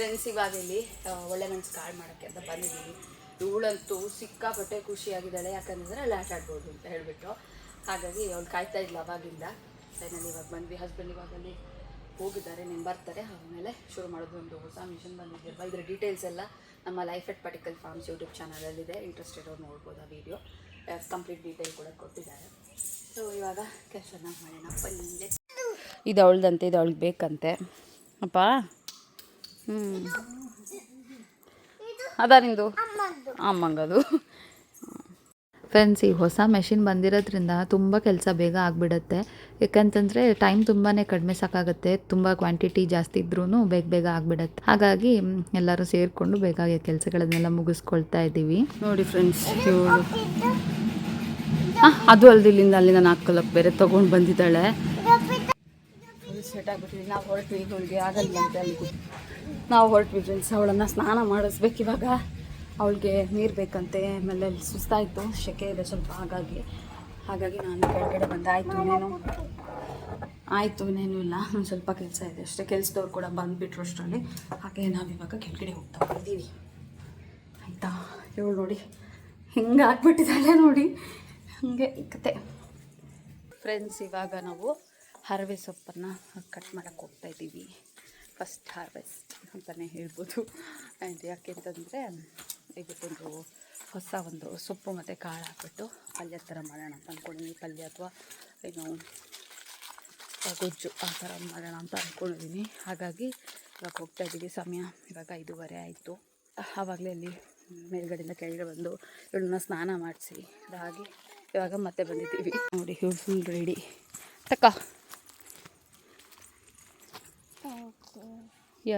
Friends ಇವಾಗ ಇಲ್ಲಿ ಒಳ್ಳೆ ಮನ್ಸು ಕಾಳು ಮಾಡೋಕ್ಕೆ ಅಂತ ಬಂದಿದ್ದೀವಿ ಇವಳಂತೂ ಸಿಕ್ಕಾಪಟ್ಟೆ ಖುಷಿಯಾಗಿದ್ದಾಳೆ, ಯಾಕಂದರೆ ಅಲ್ಲಿ ಆಟ ಆಡ್ಬೋದು ಅಂತ ಹೇಳಿಬಿಟ್ಟು. ಹಾಗಾಗಿ ಅವ್ಳು ಕಾಯ್ತಾ ಇದ್ಲು ಅವಾಗಿಂದ. ಫೈನಲ್ ಇವಾಗ ಬಂದ್ವಿ ಹಸ್ಬೆಂಡ್ ಇವಾಗ ಅಲ್ಲಿ ಹೋಗಿದ್ದಾರೆ ನೀವು ಬರ್ತಾರೆ. ಆಮೇಲೆ ಶುರು ಮಾಡೋದು ಒಂದು ಹೊಸ ಮಿಷನ್ ಬಂದಿದೆ. ಇದ್ರ ಡೀಟೇಲ್ಸ್ ಎಲ್ಲ ನಮ್ಮ life at particle farms YouTube ಚಾನಲಲ್ಲಿದೆ interested ಅವ್ರು ನೋಡ್ಬೋದು ಆ ವಿಡಿಯೋ ಕಂಪ್ಲೀಟ್ ಡೀಟೇಲ್ ಕೂಡ ಕೊಟ್ಟಿದ್ದಾರೆ. ಸೊ ಇವಾಗ ಕೆಲಸನ ಮಾಡೋಣ. ಬನ್ನಿ. ಇದು ಅವಳ್ದಂತೆ, ಇದು ಅವಳಿಗೆ ಬೇಕಂತೆ. ಅಪ್ಪ? ಹ್ಞೂ ಅದ ನಿಂದು? ಅಮ್ಮಂಗದು. ಫ್ರೆಂಡ್ಸ್ ಈ ಹೊಸ ಮೆಷಿನ್ ಬಂದಿರೋದ್ರಿಂದ ತುಂಬ ಕೆಲಸ ಬೇಗ ಆಗಿಬಿಡತ್ತೆ. ಯಾಕಂತಂದರೆ ಟೈಮ್ ತುಂಬಾ ಕಡಿಮೆ ಸಾಕಾಗುತ್ತೆ. ತುಂಬ ಕ್ವಾಂಟಿಟಿ ಜಾಸ್ತಿ ಇದ್ರೂ ಬೇಗ ಬೇಗ ಆಗಿಬಿಡತ್ತೆ. ಹಾಗಾಗಿ ಎಲ್ಲರೂ ಸೇರಿಕೊಂಡು ಬೇಗ ಕೆಲಸಗಳನ್ನೆಲ್ಲ ಮುಗಿಸ್ಕೊಳ್ತಾ ಇದ್ದೀವಿ. ನೋಡಿ ಫ್ರೆಂಡ್ಸ್ ಹಾಂ ಅದು ಅಲ್ದಿಲ್ಲಿಂದ ಅಲ್ಲಿಂದ ಕಲಕ್ ಬೇರೆ ತೊಗೊಂಡು ಬಂದಿದ್ದಾಳೆ. ಸೆಟ್ ನಾವು ಹೊರಟ್ವಿ ಇವಳಿಗೆ ಆಗಲ್ಲ ಅಲ್ಲಿ ನಾವು ಹೊರಟ್ವಿ ಫ್ರೆಂಡ್ಸ್ ಅವಳನ್ನು ಸ್ನಾನ ಮಾಡಿಸ್ಬೇಕು ಇವಾಗ. ಅವಳಿಗೆ ನೀರು ಬೇಕಂತೆ. ಆಮೇಲೆ ಅಲ್ಲಿ ಸುಸ್ತಾಯಿತು. ಶೆಕೆ ಇದೆ ಸ್ವಲ್ಪ. ಹಾಗಾಗಿ ಹಾಗಾಗಿ ನಾನು ಕೆಳಗಡೆ ಬಂದೆ, ಆಯಿತು ಇನ್ನೇನು ಆಯಿತು, ಇನ್ನೇನು ಇಲ್ಲ. ಒಂದು ಸ್ವಲ್ಪ ಕೆಲಸ ಇದೆ ಅಷ್ಟೇ. ಕೆಲಸದವ್ರು ಕೂಡ ಬಂದುಬಿಟ್ರು ಅಷ್ಟರಲ್ಲಿ. ಹಾಗೆ ನಾವಿವಾಗ ಕೆಳಗಡೆ ಹೋಗ್ತಾ ಇದ್ದೀವಿ. ಆಯಿತಾ? ಇವಳು ನೋಡಿ, ಹಿಂಗೆ ಹಾಕ್ಬಿಟ್ಟಿದ್ದಾಳೆ ನೋಡಿ. ಹಾಗೆ ಕತೆ. ಫ್ರೆಂಡ್ಸ್ ಇವಾಗ ನಾವು ಹರವೆ ಸೊಪ್ಪನ್ನು ಕಟ್ ಮಾಡೋಕ್ಕೆ ಹೋಗ್ತಾ ಇದ್ದೀವಿ. ಫಸ್ಟ್ ಹಾರ್ವೆಸ್ಟ್ ಅಂತಲೇ ಹೇಳ್ಬೋದು. ಆ್ಯಂಡ್ ಯಾಕೆಂತಂದರೆ ಇದಕ್ಕೊಂದು ಹೊಸ ಒಂದು ಸೊಪ್ಪು ಮತ್ತು ಕಾಳು ಹಾಕ್ಬಿಟ್ಟು ಪಲ್ಯ ಥರ ಮಾಡೋಣ ಅಂತ ಅಂದ್ಕೊಂಡಿದ್ದೀನಿ ಪಲ್ಯ ಅಥವಾ ಏನು ಗೊಜ್ಜು ಆ ಥರ ಮಾಡೋಣ ಅಂತ ಅಂದ್ಕೊಂಡಿದ್ದೀನಿ ಹಾಗಾಗಿ ಇವಾಗ ಹೋಗ್ತಾ ಇದ್ದೀವಿ. ಸಮಯ ಇವಾಗ ಐದೂವರೆ ಆಯಿತು. ಆವಾಗಲೇ ಅಲ್ಲಿ ಮೇಲ್ಗಡೆಯಿಂದ ಕೆಳಗೆ ಬಂದು ಇವಳನ್ನ ಸ್ನಾನ ಮಾಡಿಸಿ. ಅದಾಗಿ ಇವಾಗ ಮತ್ತೆ ಬಂದಿದ್ದೀವಿ. ನೋಡಿ ಇವಳು ಫುಲ್ ರೆಡಿ ತಕ್ಕ.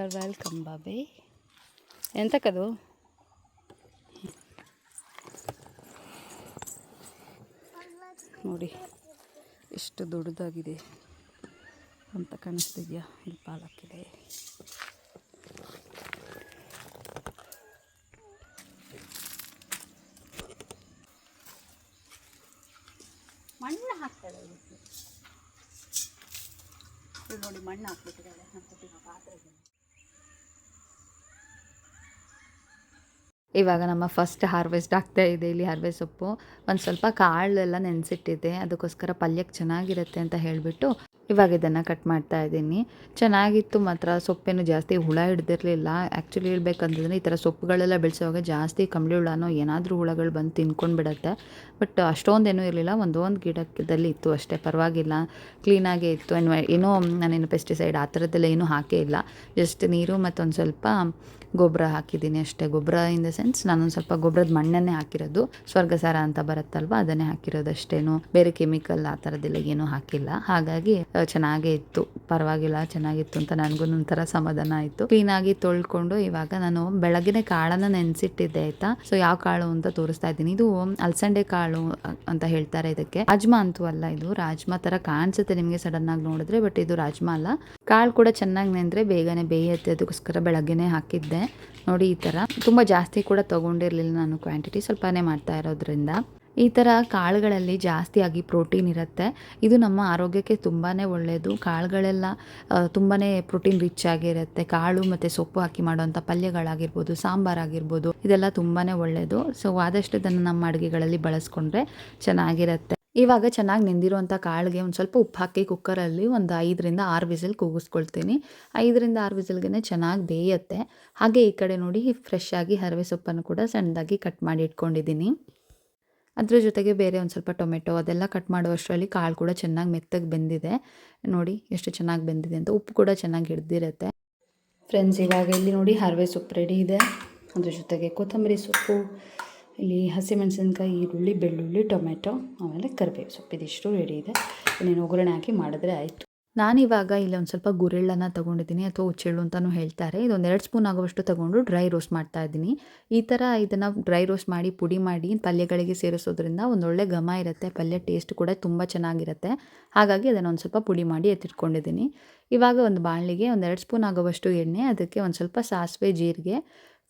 ಆರ್ ವೆಲ್ಕಮ್ ಬಾಬೆ ಕದು? ನೋಡಿ, ಎಷ್ಟು ದೊಡ್ಡದಾಗಿದೆ ಅಂತ ಕಾಣಿಸ್ತಿದೆಯಾ? ಇಲ್ಲಿ ಪಾಲಕ್ಕಿದೆ. ಮಣ್ಣು ಹಾಕ್ತಾಳೆ ನೋಡಿ ಮಣ್ಣು ಹಾಕ್ಬಿಟ್ಟಿದ್ದಾಳೆ ಕೊಟ್ಟಿರೋ ಪಾತ್ರೆಗೆ. ಇವಾಗ ನಮ್ಮ ಫಸ್ಟ್ ಹಾರ್ವೆಸ್ಟ್ ಆಗ್ತಾ ಇದೆ ಇಲ್ಲಿ ಹಾರ್ವೆಸ್ಟ್ ಸೊಪ್ಪು. ಒಂದು ಸ್ವಲ್ಪ ಕಾಳೆಲ್ಲ ನೆನೆಸಿಟ್ಟಿದ್ದೆ. ಅದಕ್ಕೋಸ್ಕರ ಪಲ್ಯಕ್ಕೆ ಚೆನ್ನಾಗಿರುತ್ತೆ ಅಂತ ಹೇಳಿಬಿಟ್ಟು ಇವಾಗ ಇದನ್ನು ಕಟ್ ಮಾಡ್ತಾ ಇದ್ದೀನಿ. ಚೆನ್ನಾಗಿತ್ತು ಮಾತ್ರ. ಸೊಪ್ಪೇನು ಜಾಸ್ತಿ ಹುಳ ಹಿಡ್ದಿರಲಿಲ್ಲ. ಆ್ಯಕ್ಚುಲಿ ಹೇಳ್ಬೇಕಂತಂದರೆ ಈ ಥರ ಸೊಪ್ಪುಗಳೆಲ್ಲ ಬೆಳೆಸೋವಾಗ ಜಾಸ್ತಿ ಕಂಬಳಿ ಹುಳನೋ ಏನಾದರೂ ಹುಳಗಳು ಬಂದು ತಿನ್ಕೊಂಡು ಬಿಡುತ್ತೆ. ಬಟ್ ಅಷ್ಟೊಂದೇನೂ ಇರಲಿಲ್ಲ. ಒಂದೊಂದು ಗಿಡದಲ್ಲಿ ಇತ್ತು ಅಷ್ಟೇ. ಪರವಾಗಿಲ್ಲ. ಕ್ಲೀನಾಗೇ ಇತ್ತು. ಏನು ಏನೋ ನಾನೇನು ಪೆಸ್ಟಿಸೈಡ್ ಆ ಥರದ್ದೆಲ್ಲ ಏನೂ ಹಾಕೇ ಇಲ್ಲ. ಜಸ್ಟ್ ನೀರು ಮತ್ತೊಂದು ಸ್ವಲ್ಪ ಗೊಬ್ಬರ ಹಾಕಿದ್ದೀನಿ ಅಷ್ಟೇ. ಗೊಬ್ಬರ ಇನ್ ದ ಸೆನ್ಸ್ ನಾನೊಂದು ಸ್ವಲ್ಪ ಗೊಬ್ಬರದ ಮಣ್ಣನ್ನೇ ಹಾಕಿರೋದು. ಸ್ವರ್ಗಸಾರ ಅಂತ ಬರುತ್ತಲ್ವ? ಅದನ್ನೇ ಹಾಕಿರೋದು ಅಷ್ಟೇನು ಬೇರೆ ಕೆಮಿಕಲ್ ಆ ಥರದ್ದೆಲ್ಲ ಏನೂ ಹಾಕಿಲ್ಲ. ಹಾಗಾಗಿ ಚೆನ್ನಾಗೇ ಇತ್ತು. ಪರವಾಗಿಲ್ಲ, ಚೆನ್ನಾಗಿತ್ತು ಅಂತ ನನಗೂ ಒಂಥರ ಸಮಾಧಾನ ಆಯಿತು. ಕ್ಲೀನಾಗಿ ತೊಳ್ಕೊಂಡು ಇವಾಗ ನಾನು ಬೆಳಗಿನ ಕಾಳನ್ನ ನೆನೆಸಿಟ್ಟಿದ್ದೆ, ಆಯ್ತಾ? ಸೊ ಯಾವ ಕಾಳು ಅಂತ ತೋರಿಸ್ತಾ ಇದ್ದೀನಿ. ಇದು ಅಲ್ಸಂಡೆ ಕಾಳು ಅಂತ ಹೇಳ್ತಾರೆ ಇದಕ್ಕೆ. ರಾಜ್ಮಾ ಅಂತೂ ಅಲ್ಲ ಇದು. ರಾಜ್ಮಾ ಥರ ಕಾಣಿಸುತ್ತೆ ನಿಮಗೆ ಸಡನ್ ಆಗಿ ನೋಡಿದ್ರೆ ಬಟ್ ಇದು ರಾಜ್ಮಾ ಅಲ್ಲ. ಕಾಳು ಕೂಡ ಚೆನ್ನಾಗಿ ನೆಂದರೆ ಬೇಗನೆ ಬೇಯುತ್ತೆ. ಅದಕ್ಕೋಸ್ಕರ ಬೆಳಗ್ಗೆನೇ ಹಾಕಿದ್ದೆ. ನೋಡಿ ಈ ಥರ. ತುಂಬ ಜಾಸ್ತಿ ಕೂಡ ತೊಗೊಂಡಿರಲಿಲ್ಲ ನಾನು ಕ್ವಾಂಟಿಟಿ ಸ್ವಲ್ಪನೇ ಮಾಡ್ತಾ ಇರೋದ್ರಿಂದ. ಈ ಥರ ಕಾಳುಗಳಲ್ಲಿ ಜಾಸ್ತಿಯಾಗಿ ಪ್ರೋಟೀನ್ ಇರುತ್ತೆ. ಇದು ನಮ್ಮ ಆರೋಗ್ಯಕ್ಕೆ ತುಂಬಾ ಒಳ್ಳೆಯದು ಕಾಳುಗಳೆಲ್ಲ ತುಂಬಾ ಪ್ರೋಟೀನ್ ರಿಚ್ ಆಗಿರುತ್ತೆ ಕಾಳು ಮತ್ತು ಸೊಪ್ಪು ಹಾಕಿ ಮಾಡುವಂಥ ಪಲ್ಯಗಳಾಗಿರ್ಬೋದು ಸಾಂಬಾರಾಗಿರ್ಬೋದು ಇದೆಲ್ಲ ತುಂಬಾ ಒಳ್ಳೆಯದು ಸೊ ಆದಷ್ಟು ಇದನ್ನು ನಮ್ಮ ಅಡುಗೆಗಳಲ್ಲಿ ಬಳಸ್ಕೊಂಡ್ರೆ ಚೆನ್ನಾಗಿರುತ್ತೆ. ಇವಾಗ ಚೆನ್ನಾಗಿ ನೆಂದಿರುವಂಥ ಕಾಳಿಗೆ ಒಂದು ಸ್ವಲ್ಪ ಉಪ್ಪು ಹಾಕಿ ಕುಕ್ಕರಲ್ಲಿ ಒಂದು ಐದರಿಂದ ಆರು ವಿಸಿಲ್ ಕೂಗಿಸ್ಕೊಳ್ತೀನಿ. ಐದರಿಂದ ಆರು ವಿಸಿಲ್ಗೆ ಚೆನ್ನಾಗಿ ಬೇಯುತ್ತೆ. ಹಾಗೆ ಈ ಕಡೆ ನೋಡಿ ಫ್ರೆಶ್ ಆಗಿ ಹರವೆ ಸೊಪ್ಪನ್ನು ಕೂಡ ಸಣ್ಣದಾಗಿ ಕಟ್ ಮಾಡಿ ಇಟ್ಕೊಂಡಿದ್ದೀನಿ. ಅದ್ರ ಜೊತೆಗೆ ಬೇರೆ ಒಂದು ಸ್ವಲ್ಪ ಟೊಮೆಟೊ ಅದೆಲ್ಲ ಕಟ್ ಮಾಡುವಷ್ಟರಲ್ಲಿ ಕಾಳು ಕೂಡ ಚೆನ್ನಾಗಿ ಮೆತ್ತಗೆ ಬೆಂದಿದೆ. ನೋಡಿ ಎಷ್ಟು ಚೆನ್ನಾಗಿ ಬೆಂದಿದೆ ಅಂತ. ಉಪ್ಪು ಕೂಡ ಚೆನ್ನಾಗಿ ಹಿಡ್ದಿರುತ್ತೆ. ಫ್ರೆಂಡ್ಸ್ ಇವಾಗ ಇಲ್ಲಿ ನೋಡಿ ಹರವೆ ಸೊಪ್ಪು ರೆಡಿ ಇದೆ. ಅದ್ರ ಜೊತೆಗೆ ಕೊತ್ತಂಬರಿ ಸೊಪ್ಪು, ಇಲ್ಲಿ ಹಸಿಮೆಣಸಿನ್ಕಾಯಿ, ಈರುಳ್ಳಿ, ಬೆಳ್ಳುಳ್ಳಿ, ಟೊಮೆಟೊ, ಆಮೇಲೆ ಕರಿಬೇವು ಸೊಪ್ಪು. ಇದಿಷ್ಟು ರೆಡಿ ಇದೆ. ಇನ್ನೇನು ಒಗ್ಗರಣೆ ಹಾಕಿ ಮಾಡಿದ್ರೆ ಆಯಿತು. ನಾನಿವಾಗ ಇಲ್ಲಿ ಒಂದು ಸ್ವಲ್ಪ ಗುರೆಳ್ಳನ್ನು ತೊಗೊಂಡಿದ್ದೀನಿ ಅಥವಾ ಉಚ್ಚೆಳ್ಳು ಅಂತಲೂ ಹೇಳ್ತಾರೆ. ಇದೊಂದು ಎರಡು ಸ್ಪೂನ್ ಆಗುವಷ್ಟು ತೊಗೊಂಡು ಡ್ರೈ ರೋಸ್ಟ್ ಮಾಡ್ತಾ ಇದ್ದೀನಿ. ಈ ಥರ ಇದನ್ನು ಡ್ರೈ ರೋಸ್ಟ್ ಮಾಡಿ, ಪುಡಿ ಮಾಡಿ ಪಲ್ಯಗಳಿಗೆ ಸೇರಿಸೋದ್ರಿಂದ ಒಂದೊಳ್ಳೆ ಘಮ ಇರುತ್ತೆ, ಪಲ್ಯ ಟೇಸ್ಟ್ ಕೂಡ ತುಂಬ ಚೆನ್ನಾಗಿರುತ್ತೆ. ಹಾಗಾಗಿ ಅದನ್ನು ಒಂದು ಸ್ವಲ್ಪ ಪುಡಿ ಮಾಡಿ ಎತ್ತಿಟ್ಕೊಂಡಿದ್ದೀನಿ. ಇವಾಗ ಒಂದು ಬಾಣಲಿಗೆ ಒಂದು ಎರಡು ಸ್ಪೂನ್ ಆಗುವಷ್ಟು ಎಣ್ಣೆ, ಅದಕ್ಕೆ ಒಂದು ಸ್ವಲ್ಪ ಸಾಸಿವೆ, ಜೀರಿಗೆ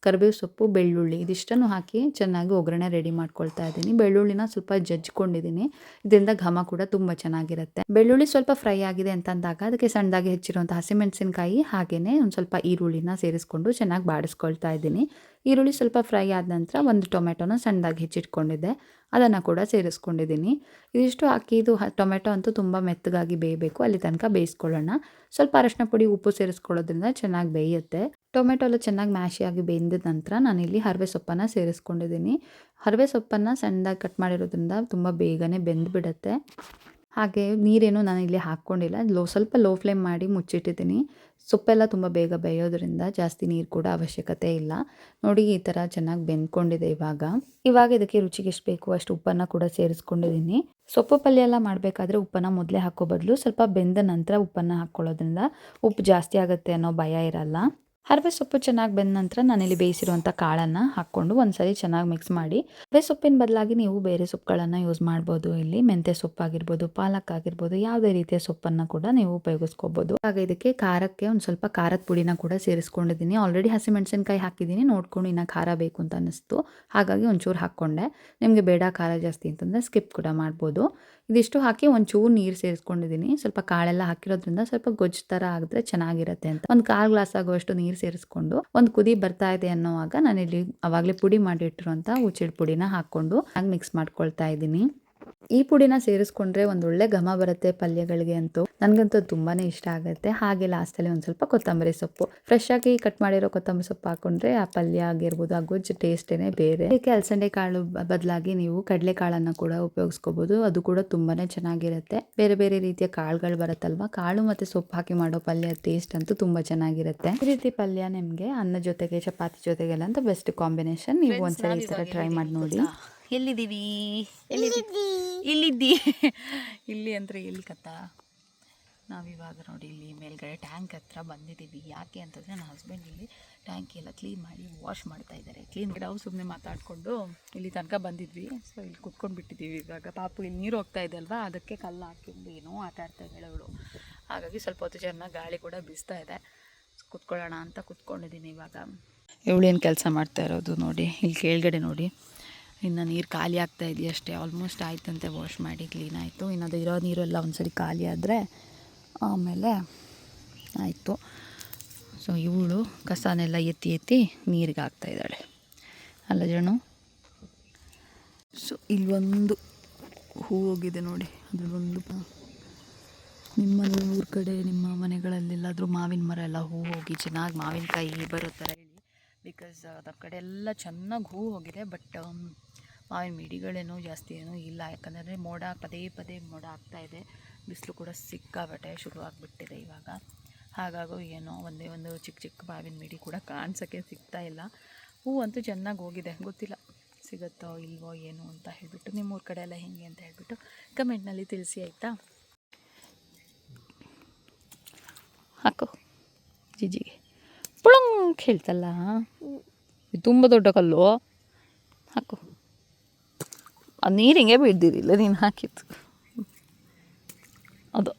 ಕರಿಬೇವು ಸೊಪ್ಪು, ಬೆಳ್ಳುಳ್ಳಿ ಇದಿಷ್ಟನ್ನು ಹಾಕಿ ಚೆನ್ನಾಗಿ ಒಗ್ಗರಣೆ ರೆಡಿ ಮಾಡ್ಕೊಳ್ತಾ ಇದ್ದೀನಿ. ಬೆಳ್ಳುಳ್ಳಿನ ಸ್ವಲ್ಪ ಜಜ್ಜಿಕೊಂಡಿದ್ದೀನಿ. ಇದರಿಂದ ಘಮ ಕೂಡ ತುಂಬ ಚೆನ್ನಾಗಿರುತ್ತೆ. ಬೆಳ್ಳುಳ್ಳಿ ಸ್ವಲ್ಪ ಫ್ರೈ ಆಗಿದೆ ಅಂತ ಅಂದಾಗ ಅದಕ್ಕೆ ಸಣ್ಣದಾಗಿ ಹೆಚ್ಚಿರುವಂಥ ಹಸಿಮೆಣಸಿನಕಾಯಿ ಹಾಗೆಯೇ ಒಂದು ಸ್ವಲ್ಪ ಈರುಳ್ಳಿನ ಸೇರಿಸ್ಕೊಂಡು ಚೆನ್ನಾಗಿ ಬಾಡಿಸ್ಕೊಳ್ತಾ ಇದ್ದೀನಿ. ಈರುಳ್ಳಿ ಸ್ವಲ್ಪ ಫ್ರೈ ಆದ ನಂತರ ಒಂದು ಟೊಮೆಟೊನ ಸಣ್ಣದಾಗಿ ಹೆಚ್ಚಿಟ್ಕೊಂಡಿದ್ದೆ. ಅದನ್ನು ಕೂಡ ಸೇರಿಸ್ಕೊಂಡಿದ್ದೀನಿ. ಇದಿಷ್ಟು ಹಾಕಿ ಇದು ಟೊಮೆಟೊ ಅಂತೂ ತುಂಬ ಮೆತ್ತಗಾಗಿ ಬೇಯಬೇಕು. ಅಲ್ಲಿ ತನಕ ಬೇಯಿಸ್ಕೊಳ್ಳೋಣ. ಸ್ವಲ್ಪ ಅರಶಿನ ಪುಡಿ, ಉಪ್ಪು ಸೇರಿಸ್ಕೊಳ್ಳೋದ್ರಿಂದ ಚೆನ್ನಾಗಿ ಬೇಯುತ್ತೆ. ಟೊಮೆಟೊ ಎಲ್ಲ ಚೆನ್ನಾಗಿ ಮ್ಯಾಶಿಯಾಗಿ ಬೆಂದ ನಂತರ ನಾನಿಲ್ಲಿ ಹರವೆ ಸೊಪ್ಪನ್ನು ಸೇರಿಸ್ಕೊಂಡಿದ್ದೀನಿ. ಹರವೆ ಸೊಪ್ಪನ್ನು ಸಣ್ಣದಾಗಿ ಕಟ್ ಮಾಡಿರೋದ್ರಿಂದ ತುಂಬ ಬೇಗನೆ ಬೆಂದುಬಿಡತ್ತೆ. ಹಾಗೆ ನೀರೇನು ನಾನು ಇಲ್ಲಿ ಹಾಕ್ಕೊಂಡಿಲ್ಲ. ಲೋ, ಸ್ವಲ್ಪ ಲೋ ಫ್ಲೇಮ್ ಮಾಡಿ ಮುಚ್ಚಿಟ್ಟಿದ್ದೀನಿ. ಸೊಪ್ಪೆಲ್ಲ ತುಂಬ ಬೇಗ ಬೇಯೋದ್ರಿಂದ ಜಾಸ್ತಿ ನೀರು ಕೂಡ ಅವಶ್ಯಕತೆ ಇಲ್ಲ. ನೋಡಿ, ಈ ಥರ ಚೆನ್ನಾಗಿ ಬೆಂದ್ಕೊಂಡಿದೆ ಇವಾಗ. ಇವಾಗ ಇದಕ್ಕೆ ರುಚಿಗೆ ಎಷ್ಟು ಬೇಕು ಅಷ್ಟು ಉಪ್ಪನ್ನು ಕೂಡ ಸೇರಿಸ್ಕೊಂಡಿದ್ದೀನಿ. ಸೊಪ್ಪು ಪಲ್ಯ ಎಲ್ಲ ಮಾಡಬೇಕಾದ್ರೆ ಉಪ್ಪನ್ನು ಮೊದಲೇ ಹಾಕೋ ಬದಲು ಸ್ವಲ್ಪ ಬೆಂದ ನಂತರ ಉಪ್ಪನ್ನು ಹಾಕ್ಕೊಳ್ಳೋದ್ರಿಂದ ಉಪ್ಪು ಜಾಸ್ತಿ ಆಗುತ್ತೆ ಅನ್ನೋ ಭಯ ಇರಲ್ಲ. ಹರವೆ ಸೊಪ್ಪು ಚೆನ್ನಾಗಿ ಬೆಂದ ನಂತರ ನಾನಿಲ್ಲಿ ಬೇಯಿಸಿರುವಂಥ ಕಾಳನ್ನು ಹಾಕ್ಕೊಂಡು ಒಂದ್ಸರಿ ಚೆನ್ನಾಗಿ ಮಿಕ್ಸ್ ಮಾಡಿ. ಹರವೆ ಸೊಪ್ಪಿನ ಬದಲಾಗಿ ನೀವು ಬೇರೆ ಸೊಪ್ಪುಗಳನ್ನು ಯೂಸ್ ಮಾಡ್ಬೋದು. ಇಲ್ಲಿ ಮೆಂತ್ಯ ಸೊಪ್ಪಾಗಿರ್ಬೋದು, ಪಾಲಕ್ ಆಗಿರ್ಬೋದು, ಯಾವುದೇ ರೀತಿಯ ಸೊಪ್ಪನ್ನು ಕೂಡ ನೀವು ಉಪಯೋಗಿಸ್ಕೋಬೋದು. ಹಾಗೆ ಇದಕ್ಕೆ ಖಾರಕ್ಕೆ ಒಂದು ಸ್ವಲ್ಪ ಖಾರದ ಪುಡಿನ ಕೂಡ ಸೇರಿಸ್ಕೊಂಡಿದ್ದೀನಿ. ಆಲ್ರೆಡಿ ಹಸಿಮೆಣಸಿನ್ಕಾಯಿ ಹಾಕಿದ್ದೀನಿ. ನೋಡ್ಕೊಂಡು ಇನ್ನು ಖಾರ ಬೇಕು ಅಂತ ಅನ್ನಿಸ್ತು. ಹಾಗಾಗಿ ಒಂಚೂರು ಹಾಕ್ಕೊಂಡೆ. ನಿಮಗೆ ಬೇಡ ಖಾರ ಜಾಸ್ತಿ ಅಂತಂದರೆ ಸ್ಕಿಪ್ ಕೂಡ ಮಾಡ್ಬೋದು. ಇದಿಷ್ಟು ಹಾಕಿ ಒಂಚೂರು ನೀರು ಸೇರಿಸ್ಕೊಂಡಿದ್ದೀನಿ. ಸ್ವಲ್ಪ ಕಾಳೆಲ್ಲ ಹಾಕಿರೋದ್ರಿಂದ ಸ್ವಲ್ಪ ಗೊಜ್ಜು ಥರ ಆಗಿದ್ರೆ ಚೆನ್ನಾಗಿರುತ್ತೆ ಅಂತ. ಒಂದು ಕಾಲು ಗ್ಲಾಸ್ ಆಗುವಷ್ಟು ನೀರು ಸೇರಿಸ್ಕೊಂಡು ಒಂದು ಕುದಿ ಬರ್ತಾ ಇದೆ ಅನ್ನೋವಾಗ ನಾನಿಲ್ಲಿ ಅವಾಗಲೇ ಪುಡಿ ಮಾಡಿಟ್ಟಿರುವಂಥ ಹುಚ್ಚಿಡ್ ಪುಡಿನ ಹಾಕ್ಕೊಂಡು ಹಾಗೆ ಮಿಕ್ಸ್ ಮಾಡ್ಕೊಳ್ತಾ ಇದ್ದೀನಿ. ಈ ಪುಡಿನ ಸೇರಿಸ್ಕೊಂಡ್ರೆ ಒಂದು ಒಳ್ಳೆ ಘಮ ಬರುತ್ತೆ ಪಲ್ಯಗಳಿಗೆ ಅಂತೂ. ನನಗಂತೂ ತುಂಬಾ ಇಷ್ಟ ಆಗುತ್ತೆ. ಹಾಗೆ ಲಾಸ್ಟಲ್ಲಿ ಒಂದು ಸ್ವಲ್ಪ ಕೊತ್ತಂಬರಿ ಸೊಪ್ಪು. ಫ್ರೆಶ್ ಆಗಿ ಕಟ್ ಮಾಡಿರೋ ಕೊತ್ತಂಬರಿ ಸೊಪ್ಪು ಹಾಕೊಂಡ್ರೆ ಆ ಪಲ್ಯ ಆಗಿರ್ಬೋದು ಆ ಗೊಜ್ಜು ಟೇಸ್ಟೇನೆ ಬೇರೆ. ಅದಕ್ಕೆ ಅಲಸಂಡೆ ಕಾಳು ಬದಲಾಗಿ ನೀವು ಕಡಲೆ ಕಾಳನ್ನು ಕೂಡ ಉಪಯೋಗಿಸ್ಕೋಬೋದು. ಅದು ಕೂಡ ತುಂಬಾ ಚೆನ್ನಾಗಿರುತ್ತೆ. ಬೇರೆ ಬೇರೆ ರೀತಿಯ ಕಾಳುಗಳು ಬರುತ್ತಲ್ವಾ? ಕಾಳು ಮತ್ತು ಸೊಪ್ಪು ಹಾಕಿ ಮಾಡೋ ಪಲ್ಯ ಟೇಸ್ಟ್ ಅಂತೂ ತುಂಬ ಚೆನ್ನಾಗಿರುತ್ತೆ. ಈ ರೀತಿ ಪಲ್ಯ ನಿಮಗೆ ಅನ್ನ ಜೊತೆಗೆ ಚಪಾತಿ ಜೊತೆಗೆಲ್ಲ ಅಂತ ಬೆಸ್ಟ್ ಕಾಂಬಿನೇಷನ್ ನೀವು ಒಂದ್ಸಲ ಈ ಥರ ಟ್ರೈ ಮಾಡಿ ನೋಡಿ ಎಲ್ಲಿದ್ದೀವಿ? ಎಲ್ಲಿದ್ದೀವಿ ಇಲ್ಲಿದ್ದಿ ಇಲ್ಲಿ ಅಂದರೆ ಎಲ್ಲಿ ಕತ್ತ? ನಾವಿವಾಗ ನೋಡಿ ಇಲ್ಲಿ ಮೇಲ್ಗಡೆ ಟ್ಯಾಂಕ್ ಹತ್ರ ಬಂದಿದ್ದೀವಿ. ಯಾಕೆ ಅಂತಂದರೆ ನನ್ನ ಹಸ್ಬೆಂಡ್ ಇಲ್ಲಿ ಟ್ಯಾಂಕ್ ಎಲ್ಲ ಕ್ಲೀನ್ ಮಾಡಿ ವಾಶ್ ಮಾಡ್ತಾ ಇದ್ದಾರೆ. ಕ್ಲೀನ್ ನಾವು ಸುಮ್ಮನೆ ಮಾತಾಡಿಕೊಂಡು ಇಲ್ಲಿ ತನಕ ಬಂದಿದ್ವಿ. ಸೊ ಇಲ್ಲಿ ಕುತ್ಕೊಂಡು ಬಿಟ್ಟಿದ್ದೀವಿ ಇವಾಗ. ಪಾಪು ಇಲ್ಲಿ ನೀರು ಹೋಗ್ತಾ ಇದೆ ಅಲ್ವಾ? ಅದಕ್ಕೆ ಕಲ್ಲು ಹಾಕಿದ್ದು ಏನೋ ಆಟ ಆಡ್ತಾ ಇದ್ದಾಳೆ ಅವಳು. ಹಾಗಾಗಿ ಸ್ವಲ್ಪ ಹೊತ್ತು ಚೆನ್ನಾಗಿ ಗಾಳಿ ಕೂಡ ಬೀಸ್ತಾ ಇದೆ. ಕುತ್ಕೊಳ್ಳೋಣ ಅಂತ ಕುತ್ಕೊಂಡಿದ್ದೀನಿ ಇವಾಗ. ಇವಳೇನು ಕೆಲಸ ಮಾಡ್ತಾ ಇರೋದು ನೋಡಿ. ಇಲ್ಲಿ ಕೆಳಗಡೆ ನೋಡಿ. ಇನ್ನು ನೀರು ಖಾಲಿ ಆಗ್ತಾ ಇದೆಯಷ್ಟೇ ಆಲ್ಮೋಸ್ಟ್ ಆಯ್ತಂತೆ ವಾಶ್ ಮಾಡಿ ಕ್ಲೀನ್ ಆಯಿತು. ಇನ್ನು ಅದು ಇರೋ ನೀರೆಲ್ಲ ಒಂದ್ಸರಿ ಖಾಲಿ ಆದರೆ ಆಮೇಲೆ ಆಯಿತು. ಸೊ ಇವಳು ಕಸನೆಲ್ಲ ಎತ್ತಿ ಎತ್ತಿ ನೀರಿಗೆ ಹಾಕ್ತಾ ಇದ್ದಾಳೆ. ಅಲ್ಲ ಜಣು ಸೊ ಇಲ್ಲೊಂದು ಹೂ ಹೋಗಿದೆ ನೋಡಿ. ಅದ್ರಲ್ಲೊಂದು ನಿಮ್ಮ ಊರ ಕಡೆ, ನಿಮ್ಮ ಮನೆಗಳಲ್ಲೆಲ್ಲಾದರೂ ಮಾವಿನ ಮರ ಎಲ್ಲ ಹೂ ಹೋಗಿ, ಚೆನ್ನಾಗಿ ಮಾವಿನಕಾಯಿ ಬರೋ ಥರ ಹೇಳಿ ಬಿಕಾಸ್ ನಮ್ಮ ಕಡೆ ಎಲ್ಲ ಚೆನ್ನಾಗಿ ಹೂ ಹೋಗಿದೆ ಬಟ್ ಮಾವಿನ ಮಿಡಿಗಳೇನೋ ಜಾಸ್ತಿ ಏನೂ ಇಲ್ಲ. ಯಾಕಂದರೆ ಮೋಡ ಪದೇ ಪದೇ ಮೋಡ ಆಗ್ತಾ ಇದೆ. ಬಿಸಿಲು ಕೂಡ ಸಿಕ್ಕಾಬಟ್ಟೆ ಶುರು ಆಗಿಬಿಟ್ಟಿದೆ ಇವಾಗ. ಹಾಗಾಗೋ ಏನೋ ಒಂದೇ ಒಂದು ಚಿಕ್ಕ ಚಿಕ್ಕ ಮಾವಿನ ಮಿಡಿ ಕೂಡ ಕಾಣಿಸೋಕ್ಕೆ ಸಿಗ್ತಾ ಇಲ್ಲ. ಹೂ ಅಂತೂ ಚೆನ್ನಾಗಿ ಹೋಗಿದೆ. ಗೊತ್ತಿಲ್ಲ ಸಿಗುತ್ತೋ ಇಲ್ವೋ ಏನು ಅಂತ ಹೇಳಿಬಿಟ್ಟು ನಿಮ್ಮೂರ ಕಡೆ ಎಲ್ಲ ಹೇಗೆ ಅಂತ ಹೇಳಿಬಿಟ್ಟು ಕಮೆಂಟ್ನಲ್ಲಿ ತಿಳಿಸಿ, ಆಯಿತಾ? ಹಾಕು. ಜಿಜಿಗೆ. ಪುಳಂಗ್ ಹೇಳ್ತಲ್ಲ? ತುಂಬ ದೊಡ್ಡ ಕಲ್ಲು. ಹಾಕು. ಅದು ನೀರು ಹಿಂಗೆ ಬಿಡ್ದಿರಿಲ್ಲ ನೀನು ಹಾಕಿತ್ತು ಅದು.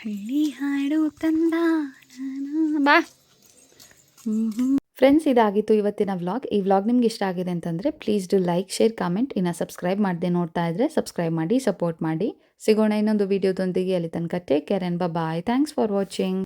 ಹಳ್ಳಿ ಹಾಡು ತಂದ ಬಾ. ಫ್ರೆಂಡ್ಸ್ ಇದಾಗಿತ್ತು ಇವತ್ತಿನ ವ್ಲಾಗ್. ಈ ವ್ಲಾಗ್ ನಿಮ್ಗೆ ಇಷ್ಟ ಆಗಿದೆ ಅಂತಂದರೆ please do like share comment ಇನ್ನು ಸಬ್ಸ್ಕ್ರೈಬ್ ಮಾಡದೆ ನೋಡ್ತಾ ಇದ್ರೆ ಸಬ್ಸ್ಕ್ರೈಬ್ ಮಾಡಿ ಸಪೋರ್ಟ್ ಮಾಡಿ. ಸಿಗೋಣ ಇನ್ನೊಂದು ವಿಡಿಯೋದೊಂದಿಗೆ ಅಲ್ಲಿ ತನಕ take care and bye thanks for watching